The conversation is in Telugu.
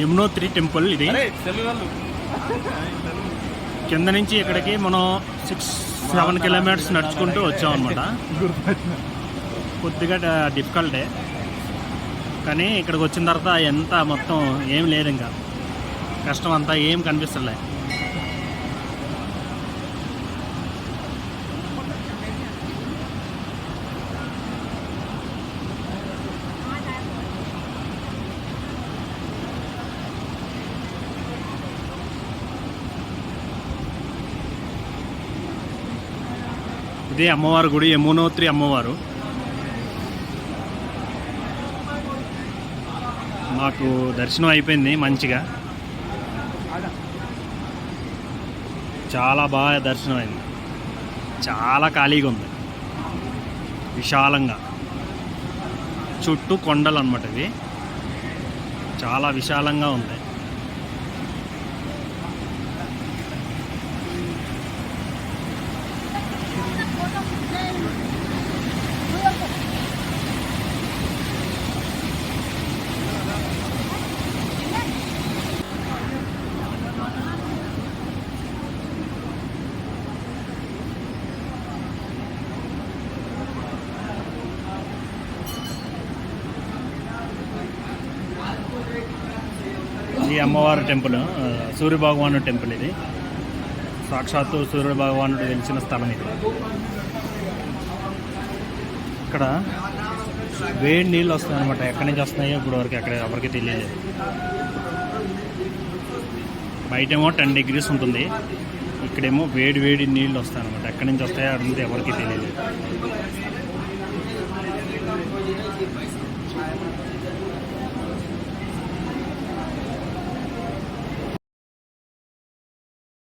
యమునోత్రి టెంపుల్ ఇది. కింద నుంచి ఇక్కడికి మనం సిక్స్ సెవెన్ కిలోమీటర్స్ నడుచుకుంటూ వచ్చాం అనమాట కొద్దిగా డిఫికల్టే కానీ ఇక్కడికి వచ్చిన తర్వాత ఎంత మొత్తం ఏం లేదు ఇంకా. కష్టం అంతా ఏం కనిపిస్తలే. ఇదే అమ్మవారి గుడి యమునోత్రి అమ్మవారు. మాకు దర్శనం అయిపోయింది మంచిగా. చాలా బాగా దర్శనం అయింది. చాలా ఖాళీగా ఉంది. విశాలంగా. చుట్టూ కొండలు అనమాట ఇది చాలా విశాలంగా ఉంది. ఈ అమ్మవారి టెంపుల్ సూర్య భగవానుడు టెంపుల్ ఇది. సాక్షాత్తు సూర్య భగవానుడు వెలిసిన స్థలం ఇది. ఇక్కడ వేడి నీళ్ళు వస్తాయి అనమాట ఎక్కడి నుంచి వస్తున్నాయో ఇప్పుడు వరకు ఎక్కడ ఎవరికి తెలియలేదు. బయటేమో టెన్ డిగ్రీస్ ఉంటుంది. ఇక్కడేమో వేడి వేడి నీళ్ళు వస్తాయి అనమాట ఎక్కడి నుంచి వస్తాయో అడిగితే ఎవరికి తెలియలేదు.